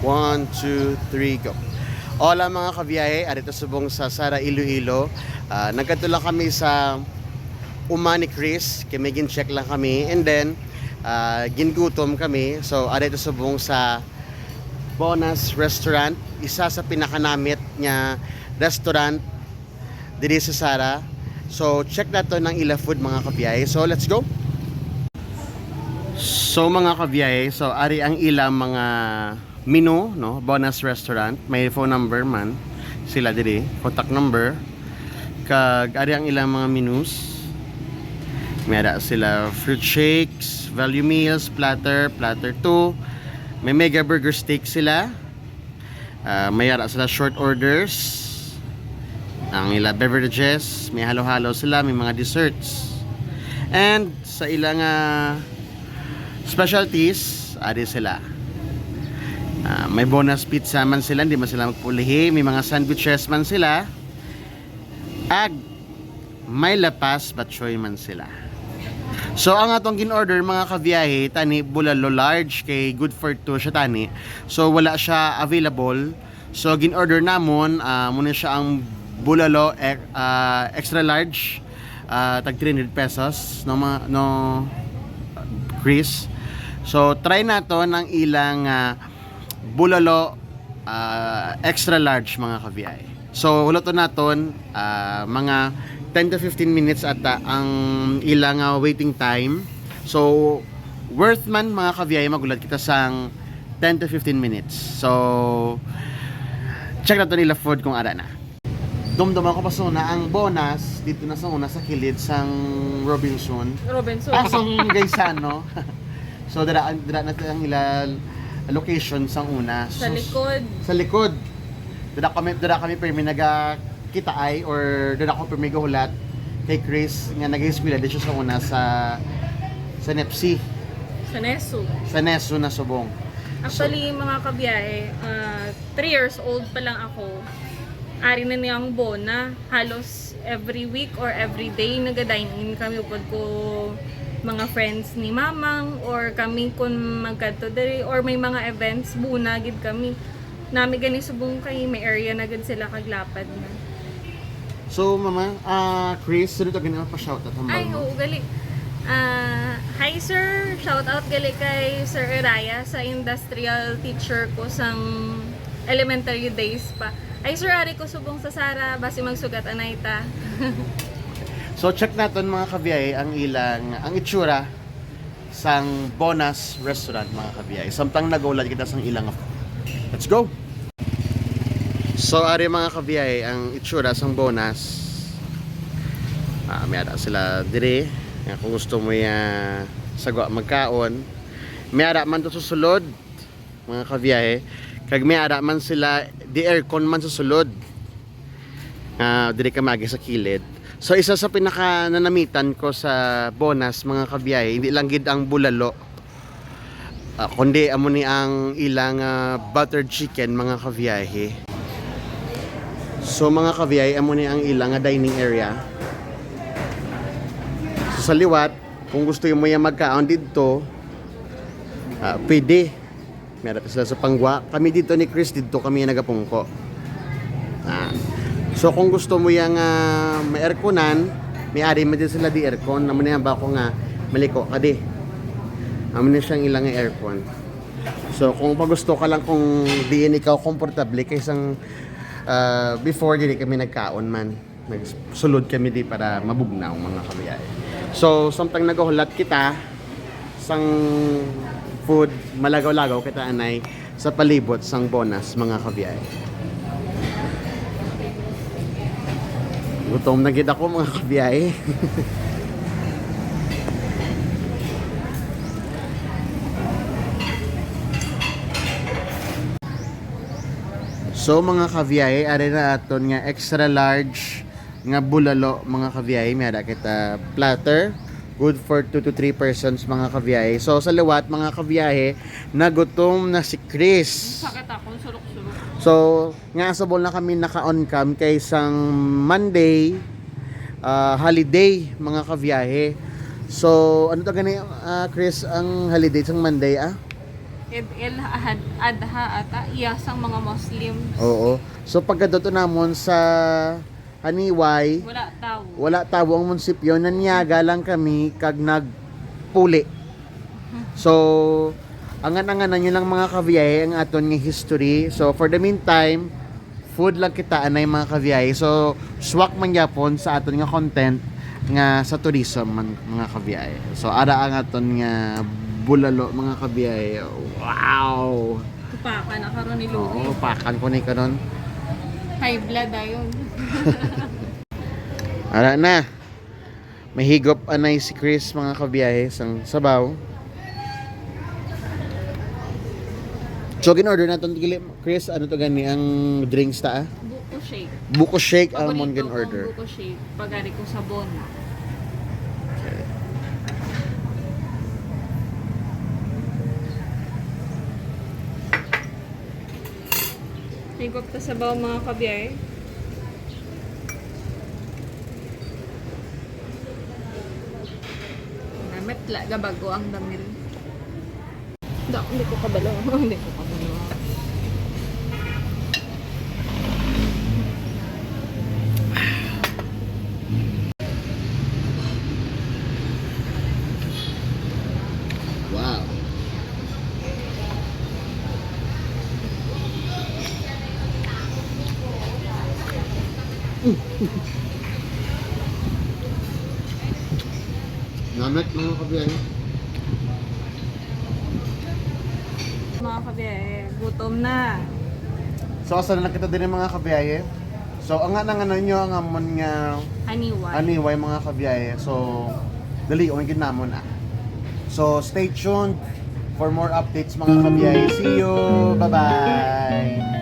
One, two, three, go. Hola mga kabiyahe, arito subong sa Sara Iloilo. Uh, nagkadto lang kami sa Umani Chris, may check lang kami. And then, uh, gingutom kami. So, arito subong sa Bonus Restaurant. Isa sa pinakanamit niya restaurant diri sa Sara. So, check na to ng Ila Food mga kabiyahe. So, let's go! So mga kabiyahe, so ari ang ilang mga menu, no? Bonus restaurant, may phone number man sila diri, contact number. Kag ari ang ilang mga menus. May ada sila fruit shakes, value meals, platter, platter 2. May mega burger steak sila. Ah, may ara sila short orders. Ang ila beverages, may halo-halo sila, may mga desserts. And sa ilang ah, specialties, ari sila. Ah, may bonus pizza man sila, hindi man sila magpulihi. May mga sandwiches man sila. Ag, may lapas batchoy man sila. So ang atong gin-order mga kabiyahe, tani bulalo large kay good for two siya tani. So wala siya available. So gin-order namon, ah muna siya ang bulalo ah, extra large ah, tag 300 pesos no no Chris. So try nato ng ilang ah, bulalo ah, extra large mga kabiyahe. So huloto naton ah, mga 10 to 15 minutes ata ang ilang ah, waiting time. So worth man mga kabiyahe magulat kita sang 10 to 15 minutes. So check nato nila food kung ara na. Dumdum ako pa na ang bonus dito na sa una sa kilid sang Robinson. Robinson. Ah, sang Gaisano. so, dara, dara na ang ila location sang una. Sa So, likod. Sa likod. Dara kami, dara kami permi naga kita ay or dara ko permi gahulat kay Chris nga nag-eskwela dito sa una sa sa Nepsi, Sa Nesu. sa Neso na subong. Actually, mga kabiyahe, 3 years old pa lang ako. Ari na niyang bona. Halos every week or every day naga-dine-in kami upod ko mga friends ni mamang or kami kun magkadto diri or may mga events buna gid kami nami gani subong kay may area na gid sila kaglapad na So, mama, ah Chris, sino to ganun pa shout out Ay, mo? oo, gali. Ah, hi sir, shout out gali kay Sir Eraya sa industrial teacher ko sang elementary days pa. Ay sir, ari ko subong sa Sara, basi magsugat anay ta. So check natin mga kabiyahe ang ilang ang itsura sang bonus restaurant mga kabiyahe. Samtang nagulad kita sang ilang Let's go. So ari mga kabiyahe ang itsura sang bonus. Ah, may ada sila dire. Kung gusto mo ya sagwa magkaon. May ada man to susulod mga kabiyahe. Kag may ada man sila di aircon man sa sulod. Ah, dire ka magi sa kilid. So isa sa pinaka nanamitan ko sa bonus mga kabiyahe, hindi lang gid ang bulalo. Ah, kundi amo ni ang ilang ah, buttered chicken mga kabiyahe. So mga kabiyahe, amo ni ang ilang ah, dining area. So, sa liwat, kung gusto mo yung magkaon dito, ah, pwede. Meron sila sa pangwa. Kami dito ni Chris, dito kami nagapungko. Ah. So kung gusto mo yung uh, may airconan, may ari mo din sila di aircon. Naman na yan ba ako nga maliko ka di. Naman na siyang ilang aircon. So kung pa gusto ka lang kung diin ikaw komportable kaysang uh, before di kami nagkaon man. Nagsulod kami di para mabugnaw mga kabayay. So samtang nagahulat kita sang food malagaw-lagaw kita anay sa palibot sang bonus mga kabiyay. Gutom na gid ako mga kabiyay. so mga kabiyay, ari na aton nga extra large nga bulalo mga kabiyay, may ada kita platter good for 2 to 3 persons mga kabiyahe. So sa liwat mga kabiyahe, nagutom na si Chris. Sakit ako, sulok-sulok. So, nga sa na kami naka-on cam kay isang Monday ah, holiday mga kabiyahe. So, ano to gani ah, Chris ang holiday sang Monday ah? El Ahad Adha ata iyasang mga Muslims. Oo. So pagkadato namon sa Haniway, Wala tao. wala tawo ang munisipyo nanyaga lang kami kag nagpuli. So angan-anganan nyo lang mga kabiyahe ang aton nga history. So for the meantime, food lang kita anay mga kabiyahe. So swak man yapon sa aton nga content nga sa tourism man mga kabiyahe. So ara ang aton nga bulalo mga kabiyahe. Wow! Tupakan na karon ni Louie. Oo, pakan ko ni kanon. High blood ayon. Ara na. Mahigop anay si Chris mga kabiyahe sang sabaw. So gin-order naton gili Chris ano to gani ang drinks ta ah? Buko shake. Buko shake ang mon Paborito kong buko shake. Pagari ko sa Bona. Higop ta sa baw mga kabiyay. Namit la gabago ang damil. Da, hindi ko kabalo. hindi ko kabalo. Wow. Namit mga kabiyahe. Mga kabiyay, gutom na. So asa na kita din mga kabiyahe. So ang nga nang ano nyo ang amon nga Aniwan. Anyway mga kabiyahe, so dali ginamon na. So stay tuned for more updates mga kabiyahe. See you. Bye-bye.